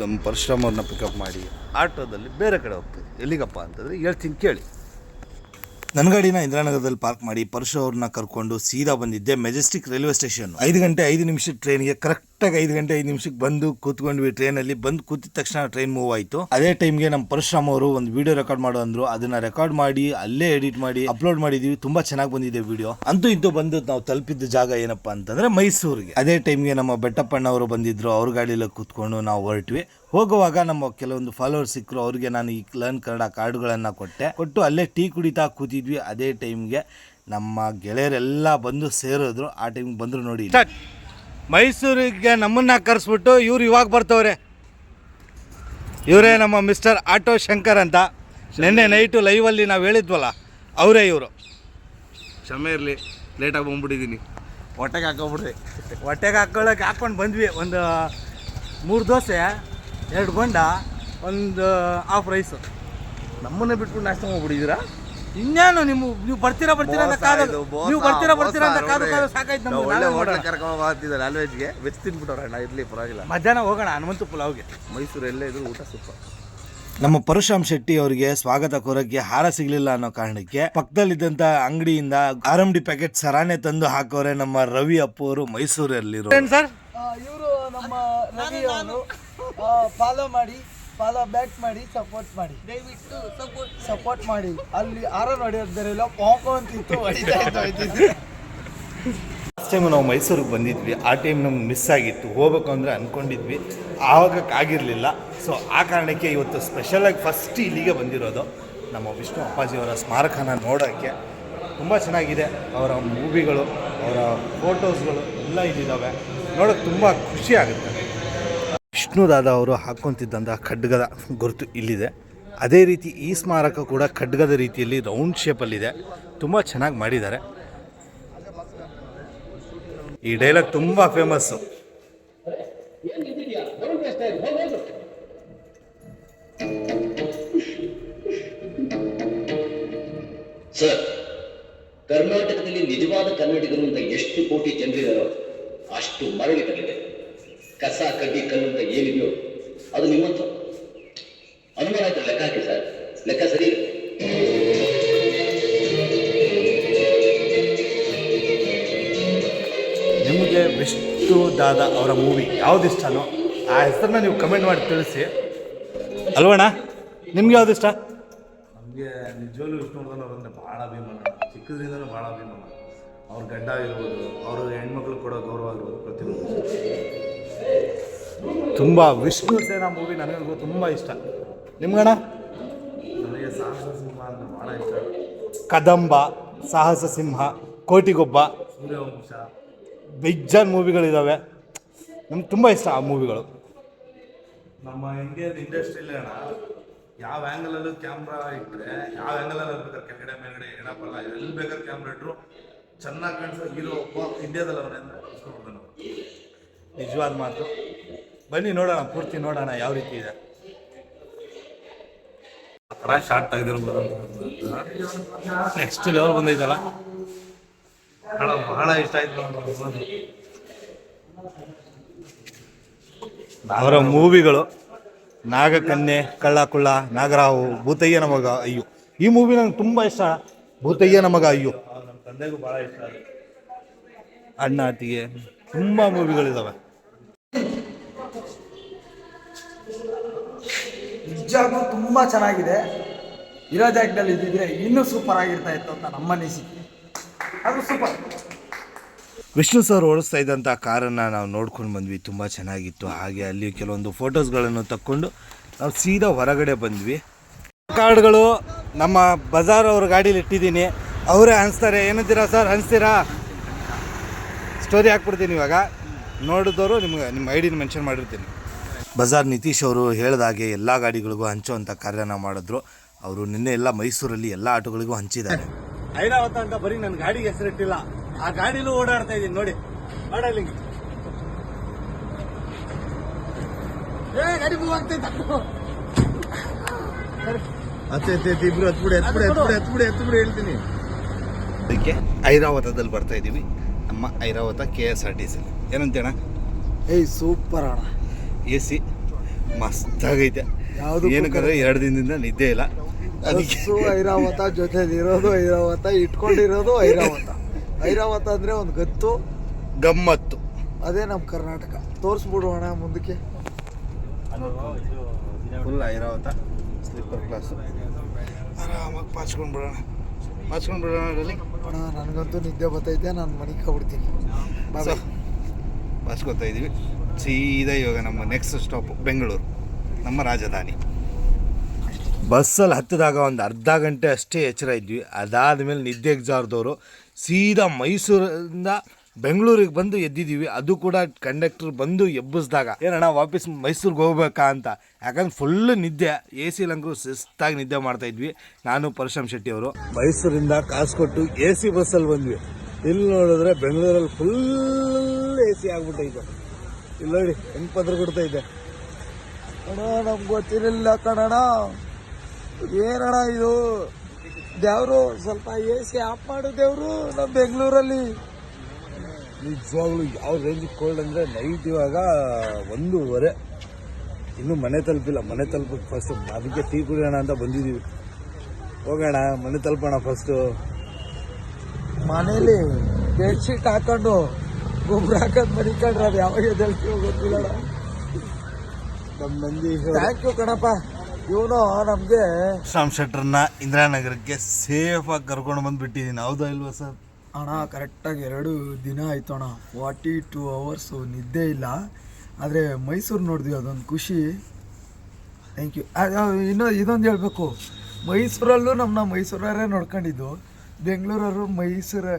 ನಮ್ಮ ಪರಶುರಾಮವ್ರನ್ನ ಪಿಕಪ್ ಮಾಡಿ ಆಟೋದಲ್ಲಿ ಬೇರೆ ಕಡೆ ಹೋಗ್ತೀವಿ ಎಲ್ಲಿಗಪ್ಪ ಅಂತಂದರೆ ಹೇಳ್ತೀನಿ ಕೇಳಿ. ನನ್ನ ಗಾಡಿನ ಇಂದಿರಾನಗರದಲ್ಲಿ ಪಾರ್ಕ್ ಮಾಡಿ ಪರಶು ಅವ್ರನ್ನ ಕರ್ಕೊಂಡು ಸೀದಾ ಬಂದಿದ್ದೆ ಮೆಜೆಸ್ಟಿಕ್ ರೈಲ್ವೆ ಸ್ಟೇಷನ್ ಐದು ಗಂಟೆ ಐದು ನಿಮಿಷದ ಟ್ರೈನ್ಗೆ ಕರೆಕ್ಟಾಗಿ ಐದು ಗಂಟೆ ಐದು ನಿಮಿಷಕ್ಕೆ ಬಂದು ಕೂತ್ಕೊಂಡ್ವಿ ಟ್ರೈನಲ್ಲಿ. ಬಂದು ಕೂತಿದ ತಕ್ಷಣ ಟ್ರೈನ್ ಮೂವ್ ಆಯಿತು. ಅದೇ ಟೈಮ್ಗೆ ನಮ್ಮ ಪರಶುರಾಮ್ ಅವರು ಒಂದು ವಿಡಿಯೋ ರೆಕಾರ್ಡ್ ಮಾಡೋ ಅಂದ್ರು. ಅದನ್ನ ರೆಕಾರ್ಡ್ ಮಾಡಿ, ಅಲ್ಲೇ ಎಡಿಟ್ ಮಾಡಿ, ಅಪ್ಲೋಡ್ ಮಾಡಿದೀವಿ. ತುಂಬಾ ಚೆನ್ನಾಗಿ ಬಂದಿದೆ ವಿಡಿಯೋ. ಅಂತೂ ಇದ್ದು ಬಂದು ನಾವು ತಲುಪಿದ್ದ ಜಾಗ ಏನಪ್ಪ ಅಂತಂದ್ರೆ ಮೈಸೂರಿಗೆ. ಅದೇ ಟೈಮ್ಗೆ ನಮ್ಮ ಬೆಟ್ಟಪ್ಪಣ್ಣ ಅವರು ಬಂದಿದ್ರು. ಅವ್ರ ಗಾಡಿಯಲ್ಲಿ ಕೂತ್ಕೊಂಡು ನಾವು ಹೊರಟ್ವಿ. ಹೋಗುವಾಗ ನಮ್ಮ ಕೆಲವೊಂದು ಫಾಲೋವರ್ಸ್ ಸಿಕ್ಕರು ಅವ್ರಿಗೆ ನಾನು ಈ ಲರ್ನ್ ಕನ್ನಡ ಕಾರ್ಡ್ಗಳನ್ನು ಕೊಟ್ಟೆ. ಕೊಟ್ಟು ಅಲ್ಲೇ ಟೀ ಕುಡಿತಾ ಕೂತಿದ್ವಿ. ಅದೇ ಟೈಮ್ಗೆ ನಮ್ಮ ಗೆಳೆಯರೆಲ್ಲ ಬಂದು ಸೇರಿದ್ರು. ಆ ಟೈಮ್ಗೆ ಬಂದರು ನೋಡಿ ಮೈಸೂರಿಗೆ ನಮ್ಮನ್ನ ಕರೆಸ್ಬಿಟ್ಟು ಇವ್ರು ಇವಾಗ ಬರ್ತವ್ರೆ. ಇವರೇ ನಮ್ಮ ಮಿಸ್ಟರ್ ಆಟೋ ಶಂಕರ್ ಅಂತ. ನಿನ್ನೆ ನೈಟು ಲೈವಲ್ಲಿ ನಾವು ಹೇಳಿದ್ವಲ್ಲ ಅವರೇ ಇವರು. ಕ್ಷಮೆ ಇರಲಿ ಲೇಟಾಗಿ ಬಂದ್ಬಿಟ್ಟಿದ್ದೀನಿ ಹೊಟ್ಟೆಗೆ ಹಾಕೊಂಬಿಡ್ರಿ ಹೊಟ್ಟೆಗೆ ಹಾಕೊಳ್ಳೋಕೆ ಹಾಕ್ಕೊಂಡು ಬಂದ್ವಿ. ಒಂದು ಮೂರು ದೋಸೆ ಎರಡು ಗೊಂಡ ಒಂದು ಹಾಫ್ ರೈಸು ನಮ್ಮನ್ನ ಬಿಟ್ಬಿಟ್ಟು ನಾಷ್ಟ ಮಾಡ್ಬಿಟ್ಟಿದ್ದೀರಾ ಇನ್ನೇನು ನಿಮ್ಮ ನೀವು ಬರ್ತೀರಾ ಬರ್ತೀರಾ ಅಂತ ಕಾದು ನೀವು ಬರ್ತೀರಾ ಬರ್ತೀರಾ ಅಂತ ಕಾದು ಕಾದು ಸಾಕಾಯ್ತು ನಮ್ಗೆ. ಒಳ್ಳೆ ಹೋಟೆಲ್. ಕರ್ಕೊಂಡು ಹೋಗ್ತಿದ್ದಾರೆ ನಾನ್ ವೆಜ್ಗೆ ವೆಜ್ ತಿನ್ಬಿಟ್ಟವ್ರೆ ಅಣ್ಣ ಇರ್ಲಿ ಪರವಾಗಿಲ್ಲ. ಮಧ್ಯಾಹ್ನ ಹೋಗೋಣ ಹನುಮಂತು ಪುಲಾವ್ಗೆ. ಮೈಸೂರು ಎಲ್ಲೇ ಇದ್ರು ಊಟ ಸೂಪರ್ ನಮ್ಮ ಪರಶುರಾಮ್ ಶೆಟ್ಟಿ ಅವರಿಗೆ ಸ್ವಾಗತ ಕೋರಕ್ಕೆ ಹಾರ ಸಿಗ್ಲಿಲ್ಲ ಅನ್ನೋ ಕಾರಣಕ್ಕೆ ಪಕ್ಕದಲ್ಲಿದ್ದಂತ ಅಂಗಡಿಯಿಂದ ಆರ್ ಎಂ ಡಿ ಪ್ಯಾಕೆಟ್ ಸರಾನೆ ತಂದು ಹಾಕೋರೆ ನಮ್ಮ ರವಿ ಅಪ್ಪು ಅವರು ಮೈಸೂರಲ್ಲಿರೋ ಸರ್? ಇವರು ನಮ್ಮ ರವಿ ಅವರು ಫಾಲೋ ಮಾಡಿ. ಫಾಲೋ ಬ್ಯಾಕ್ ಮಾಡಿ ಸಪೋರ್ಟ್ ಮಾಡಿ. ದಯವಿಟ್ಟು ಸಪೋರ್ಟ್ ಸಪೋರ್ಟ್ ಮಾಡಿ. ಅಲ್ಲಿ ಆರನ್ ಹೊಡೆಯೋದಿರಲ್ಲ ಇಲ್ಲ ಅಂತಿತ್ತು. ಹೊಡಿತಾ ಇತ್ತು ಲಾಸ್ಟ್ ಟೈಮ್ ನಾವು ಮೈಸೂರಿಗೆ ಬಂದಿದ್ವಿ ಆ ಟೈಮ್ ನಮ್ಗೆ ಮಿಸ್ ಆಗಿತ್ತು. ಹೋಗ್ಬೇಕು ಅಂದರೆ ಅಂದ್ಕೊಂಡಿದ್ವಿ ಆಗಿರಲಿಲ್ಲ. ಸೊ ಆ ಕಾರಣಕ್ಕೆ ಇವತ್ತು ಸ್ಪೆಷಲಾಗಿ ಫಸ್ಟ್ ಇಲ್ಲಿಗೆ ಬಂದಿರೋದು ನಮ್ಮ ವಿಷ್ಣು ಅಪ್ಪಾಜಿಯವರ ಸ್ಮಾರಕನ ನೋಡೋಕ್ಕೆ. ತುಂಬ ಚೆನ್ನಾಗಿದೆ. ಅವರ ಮೂವಿಗಳು ಅವರ ಫೋಟೋಸ್ಗಳು ಎಲ್ಲ ಇಲ್ಲಿದ್ದಾವೆ. ನೋಡೋಕ್ಕೆ ತುಂಬ ಖುಷಿ ಆಗುತ್ತೆ. ವಿಷ್ಣು ದಾದ ಅವರು ಹಾಕ್ಕೊತಿದ್ದಂಥ ಖಡ್ಗದ ಗುರುತು ಇಲ್ಲಿದೆ. ಅದೇ ರೀತಿ ಈ ಸ್ಮಾರಕ ಕೂಡ ಖಡ್ಗದ ರೀತಿಯಲ್ಲಿ ರೌಂಡ್ ಶೇಪಲ್ಲಿದೆ ತುಂಬ ಚೆನ್ನಾಗಿ ಮಾಡಿದ್ದಾರೆ. ಈ ಡೈಲಾಗ್ ತುಂಬ ಫೇಮಸ್ಸು ಸರ್ ಕರ್ನಾಟಕದಲ್ಲಿ ನಿಜವಾದ ಕನ್ನಡಿಗರು ಅಂತ ಎಷ್ಟು ಕೋಟಿ ಜನರಿದಾರೋ ಅಷ್ಟು ಮರಳಿಗಳಿದೆ ಕಸ ಕಡ್ಡಿ ಕಲ್ಲು ಅಂತ ಏನಿದೆಯೋ ಅದು ನಿಮ್ಮಂತ. ಅನುಮಾನ ಆಯ್ತು ಲೆಕ್ಕ ಹಾಕಿ ಸರ್. ಲೆಕ್ಕ ಸರಿ ನಿಮಗೆ ವಿಷ್ಣು ದಾದ ಅವರ ಮೂವಿ ಯಾವ್ದು ಇಷ್ಟನೋ ಆ ಹೆಸರನ್ನ ನೀವು ಕಮೆಂಟ್ ಮಾಡಿ ತಿಳಿಸಿ. ಅಲ್ವಣ್ಣ ನಿಮ್ಗೆ ಯಾವ್ದು ಇಷ್ಟ? ನಮಗೆ ನಿಜವಾಗ್ಲೂ ವಿಷ್ಣುವರ್ಧನ್ ಅವರಂದ್ರೆ ಭಾಳ ಅಭಿಮಾನ. ಚಿಕ್ಕದ್ರಿಂದನೂ ಭಾಳ ಅಭಿಮಾನ. ಅವ್ರ ಗಡ್ಡ ಇರ್ಬೋದು ಅವ್ರ ಹೆಣ್ಮಕ್ಳು ಕೊಡೋ ಗೌರವ ಆಗಿರ್ಬೋದು ಪ್ರತಿಯೊಂದು ತುಂಬ ವಿಷ್ಣು ಸೇನಾ ಮೂವಿ ನನಗೂ ತುಂಬ ಇಷ್ಟ. ನಿಮ್ಗಣ ನನಗೆ ಸಾಹಸ ಸಿಂಹ ಅಂದ್ರೆ ಭಾಳ ಇಷ್ಟ. ಕದಂಬ ಸಾಹಸ ಸಿಂಹ ಕೋಟಿಗೊಬ್ಬ ಸೂರ್ಯವಂಶ. ಬೆಜ್ಜಾನ್ ಮೂವಿಗಳಿದ್ದಾವೆ ನಮ್ಗೆ ತುಂಬ ಇಷ್ಟ ಆ ಮೂವಿಗಳು. ನಮ್ಮ ಇಂಡಿಯನ್ ಇಂಡಸ್ಟ್ರಿಯಲ್ಲಿ ಅಣ್ಣ ಯಾವ ಆ್ಯಂಗಲಲ್ಲೂ ಕ್ಯಾಮ್ರಾ ಇಟ್ಟರೆ ಯಾವ ಆ್ಯಂಗಲಲ್ಲಿ ಬೇಕಾದ್ರೆ ಕೆಳಗಡೆ ಮೇಲ್ಗಡೆ ಎಡಪಲ್ಲ ಎಲ್ಲಿ ಬೇಕಾದ್ರೆ ಕ್ಯಾಮ್ರಾ ಇಟ್ಟರು ಚೆನ್ನಾಗಿ ಕಾಣಿಸೋ ಹೀರೋ ಒಬ್ಬ ಇಂಡಿಯಾದಲ್ಲಿ ಅವನೇ ಅಂದರೆ ವಿಷ್ಣುವರ್ಧನ್ ಅವರು ನಿಜವಾದ ಮಾತು. ಬನ್ನಿ ನೋಡೋಣ ಪೂರ್ತಿ ನೋಡೋಣ ಯಾವ ರೀತಿ ಇದೆ. ಆ ಥರ ಶಾರ್ಟ್ ತೆಗೆದಿರ್ಬೋದು ನೆಕ್ಸ್ಟ್ ಲೆವೆಲ್ ಬಂದೈತಲ್ಲ. ಬಹಳ ಬಹಳ ಇಷ್ಟ ಆಯ್ತು ಅವರ ಮೂವಿಗಳು ನಾಗಕನ್ಯೆ ಕಳ್ಳಕುಳ್ಳ ನಾಗರಾವು ಭೂತಯ್ಯನ ಮಗ ಅಯ್ಯೋ. ಈ ಮೂವಿ ನಂಗೆ ತುಂಬ ಇಷ್ಟ ಭೂತಯ್ಯನ ಮಗ ಅಯ್ಯೋ. ತಂದೆಗೂ ಭಾಳ ಇಷ್ಟ ಅದು ಅಣ್ಣ ಅತ್ತಿಗೆ ತುಂಬ ಮೂವಿಗಳಿದಾವೆ. ನಿಜವಾಗ್ಲೂ ತುಂಬ ಚೆನ್ನಾಗಿದೆ. ಇರೋ ಜಾಗದಲ್ಲಿ ಇದ್ದಿದ್ರೆ ಇನ್ನೂ ಸೂಪರ್ ಆಗಿರ್ತಾ ಇತ್ತು ಅಂತ ನಮ್ಮ ಅನಿಸಿಕೆ. ಅದು ಸೂಪರ್ ವಿಷ್ಣು ಸರ್ ಓಡಿಸ್ತಾ ಇದ್ದಂಥ ಕಾರನ್ನು ನಾವು ನೋಡ್ಕೊಂಡು ಬಂದ್ವಿ. ತುಂಬ ಚೆನ್ನಾಗಿತ್ತು. ಹಾಗೆ ಅಲ್ಲಿ ಕೆಲವೊಂದು ಫೋಟೋಸ್ಗಳನ್ನು ತಕ್ಕೊಂಡು ನಾವು ಸೀದಾ ಹೊರಗಡೆ ಬಂದ್ವಿ. ಕಾರ್ಡ್ಗಳು ನಮ್ಮ ಬಜಾರ್ ಅವ್ರ ಗಾಡೀಲಿ ಇಟ್ಟಿದ್ದೀನಿ. ಅವರೇ ಹಂಚ್ತಾರೆ ಏನಂತೀರಾ ಸರ್? ಹಂಚ್ತೀರಾ? ಸ್ಟೋರಿ ಹಾಕ್ಬಿಡ್ತೀನಿ ಇವಾಗ. ನೋಡಿದವರು ನಿಮ್ಗೆ ನಿಮ್ಮ ಐ ಡಿನ ಮೆನ್ಷನ್ ಮಾಡಿರ್ತೀನಿ. ಬಜಾರ್ ನಿತೀಶ್ ಅವರು ಹೇಳಿದಾಗೆ ಎಲ್ಲ ಗಾಡಿಗಳಿಗೂ ಹಂಚುವಂಥ ಕಾರ್ಯನ ಮಾಡಿದ್ರು. ಅವರು ನಿನ್ನೆ ಎಲ್ಲ ಮೈಸೂರಲ್ಲಿ ಎಲ್ಲ ಆಟೋಗಳಿಗೂ ಹಂಚಿದ್ದಾರೆ. ಐರಾವತ ಅಂತ ಬರೀ ನನ್ನ ಗಾಡಿಗೆ ಹೆಸರಿಟ್ಟಿಲ್ಲ ಆ ಗಾಡಿಲೂ ಓಡಾಡ್ತಾ ಇದ್ದೀನಿ ನೋಡಿ. ಮಾಡಲಿ ಗಾಡಿ ಮೂವ್ ಆಗ್ತೈತ ಅತ್ತೆ, ಇಬ್ರು ಹತ್ಬಿಡಿ ಹತ್ಬಿಡಿ ಹತ್ಬಿಡಿ ಹತ್ಬಿಡಿ ಹತ್ಬಿಡಿ ಹೇಳ್ತೀನಿ. ಅದಕ್ಕೆ ಐರಾವತದಲ್ಲಿ ಬರ್ತಾ ಇದ್ದೀವಿ. ನಮ್ಮ Airavat K S R T C ಏನಂತೇಣ ಏಯ್ ಸೂಪರ್ ಅಣ್ಣ. ಎ ಸಿ ಮಸ್ತಾಗೈತೆ. ಯಾವುದು ಏನಕ್ಕಂದ್ರೆ ಎರಡು ದಿನದಿಂದ ನಿದ್ದೆ ಇಲ್ಲ. ಅದಕ್ಕೆ ಐರಾವತ ಜೊತೆಲಿರೋದು ಐರಾವತ ಇಟ್ಕೊಂಡಿರೋದು ಐರಾವತ. ಐರಾವತ ಅಂದರೆ ಒಂದು ಗತ್ತು. ಗಮ್ಮತ್ತು. ಅದೇ ನಮ್ಮ ಕರ್ನಾಟಕ. ತೋರಿಸ್ಬಿಡೋಣ ಮುಂದಕ್ಕೆ. ಫುಲ್ ಐರಾವತ. ಸ್ಲೀಪರ್ ಕ್ಲಾಸು ಆರಾಮಾಗಿ ಪಾಚ್ಕೊಂಡು ಬಿಡೋಣ ಬಿಡೋಣ ಅಣ್ಣ ನನಗಂತೂ ನಿದ್ದೆ ಬರ್ತೈತೆ ನಾನು ಮನೆಗೆ ಹೋಗ್ಬಿಡ್ತೀನಿ. ಬಸ್ ಸೊ ಪಾಚ್ಕೊತಾ ಇದ್ದೀವಿ ಸೀದಾ ಇವಾಗ ನಮ್ಮ ನೆಕ್ಸ್ಟ್ ಸ್ಟಾಪ್ ಬೆಂಗಳೂರು ನಮ್ಮ ರಾಜಧಾನಿ. ಬಸ್ಸಲ್ಲಿ ಹತ್ತಿದಾಗ ಒಂದು ಅರ್ಧ ಗಂಟೆ ಅಷ್ಟೇ ಎಚ್ಚರ ಇದ್ವಿ. ಅದಾದ ಮೇಲೆ ನಿದ್ದೆಗೆ ಜಾರದವರು ಸೀದಾ ಮೈಸೂರಿಂದ ಬೆಂಗಳೂರಿಗೆ ಬಂದು ಎದ್ದಿದ್ದೀವಿ, ಅದು ಕೂಡ ಕಂಡಕ್ಟರ್ ಬಂದು ಎಬ್ಬಿಸಿದಾಗ, ಏನಣ್ಣ, ವಾಪಸ್ ಮೈಸೂರಿಗೆ ಹೋಗ್ಬೇಕಾ ಅಂತ? ಯಾಕಂದ್ರೆ ಫುಲ್ ನಿದ್ದೆ ಎ ಸಿ ಲಂಕರು ಶಿಸ್ತಾಗಿ ನಿದ್ದೆ ಮಾಡ್ತಾ ಇದ್ವಿ. ನಾನು ಪರಶುರಾಮ್ ಶೆಟ್ಟಿ ಅವರು. ಮೈಸೂರಿಂದ ಕಾಸು ಕೊಟ್ಟು ಎ ಸಿ ಬಸ್ಸಲ್ಲಿ ಬಂದ್ವಿ. ಇಲ್ಲಿ ನೋಡಿದ್ರೆ ಬೆಂಗಳೂರಲ್ಲಿ ಫುಲ್ ಎ ಸಿ ಆಗ್ಬಿಟ್ಟೈತೆ. ಇಲ್ಲಿ ನೋಡಿ ಹೆಂಗ್ ಪದ್ರ ಕೊಡ್ತೈತೆ ಅಣ್ಣ, ನಮ್ಗೆ ಗೊತ್ತಿರಲಿಲ್ಲ ಕಣಣ್ಣ. ಏನಣ ಇದು? ದೇವ್ರು ಸ್ವಲ್ಪ ಎ ಸಿ ಆಫ್ ಮಾಡು ದೇವ್ರು ನಮ್ಮ ಬೆಂಗಳೂರಲ್ಲಿ. ನಿಜವಾಗ್ಲೂ ಯಾವ ರೇಂಜಿಗೆ ಕೋಲ್ಡ್ ಅಂದರೆ ನೈಟ್ ಇವಾಗ ಒಂದೂವರೆ. ಇನ್ನೂ ಮನೆ ತಲುಪಿಲ್ಲ. ಮನೆ ತಲುಪಕ್ಕೆ ಫಸ್ಟ್ ಅದಕ್ಕೆ ಟೀ ಕುಡಿಯೋಣ ಅಂತ ಬಂದಿದ್ದೀವಿ ಹೋಗೋಣ. ಮನೆ ತಲುಪೋಣ ಫಸ್ಟು ಮನೇಲಿ ಬೆಡ್ಶೀಟ್ ಹಾಕೊಂಡು ಗೊಬ್ಬರ ಹಾಕೊಂಡು ಮರಿಕೊಂಡ್ರೆ ಅದು ಯಾವಾಗ ಎದ್ದೇಳ್ತೀವೋ ಗೊತ್ತಿಲ್ಲ ನಮ್ಮ ನಂದಿ ಥ್ಯಾಂಕ್ ಯು ಕಣಪ್ಪ. ಇವನು ನಮಗೆ ಶ್ರಾಮ್ ಶೆಟ್ರನ್ನ ಇಂದಿರಾನಗರಕ್ಕೆ ಸೇಫಾಗಿ ಕರ್ಕೊಂಡು ಬಂದುಬಿಟ್ಟಿದ್ದೀನಿ ಹೌದಾ ಇಲ್ವಾ ಸರ್? ಅಣ್ಣ ಕರೆಕ್ಟಾಗಿ ಎರಡು ದಿನ ಆಯಿತು ಅಣ್ಣ ಫಾರ್ಟಿ ಟೂ ಅವರ್ಸು ನಿದ್ದೆ ಇಲ್ಲ. ಆದರೆ ಮೈಸೂರು ನೋಡಿದ್ವಿ ಅದೊಂದು ಖುಷಿ. ಥ್ಯಾಂಕ್ ಯು ಇನ್ನೂ ಇದೊಂದು ಹೇಳಬೇಕು. ಮೈಸೂರಲ್ಲೂ ನಮ್ಮನ್ನ ಮೈಸೂರವರೇ ನೋಡ್ಕೊಂಡಿದ್ದು. ಬೆಂಗಳೂರವರು ಮೈಸೂರು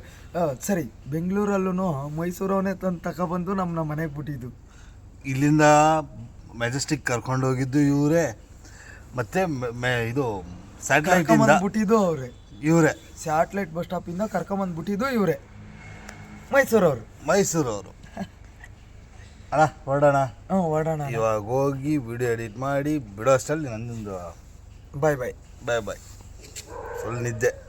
ಸರಿ ಬೆಂಗಳೂರಲ್ಲೂ ಮೈಸೂರವನೇ ತಂದು ತಗೊಬಂದು ನಮ್ಮನ್ನ ಮನೆಗೆ ಬಿಟ್ಟಿದ್ದು. ಇಲ್ಲಿಂದ ಮೆಜೆಸ್ಟಿಕ್ ಕರ್ಕೊಂಡು ಹೋಗಿದ್ದು ಇವರೇ. ಮತ್ತೆ ಇದು ಸ್ಯಾಟಲೈಟ್ ಬಿಟ್ಟಿದ್ದು ಅವರೇ. ಇವರೇ. ಸ್ಯಾಟ್ಲೈಟ್ ಬಸ್ ಸ್ಟಾಪಿಂದ ಕರ್ಕೊಂಬಂದ್ಬಿಟ್ಟಿದ್ದು ಇವರೇ. ಮೈಸೂರವರು. ಮೈಸೂರವರು. ಅಣ್ಣ ಹೊರಡೋಣ ಹ್ಞೂ ಹೊರಡೋಣ ಇವಾಗ ಹೋಗಿ ವಿಡಿಯೋ ಎಡಿಟ್ ಮಾಡಿ ಬಿಡೋ ಅಷ್ಟರಲ್ಲಿ ನಂದೊಂದು ಬಾಯ್ ಬಾಯ್ ಬಾಯ್ ಬಾಯ್ ಫುಲ್ ನಿದ್ದೆ.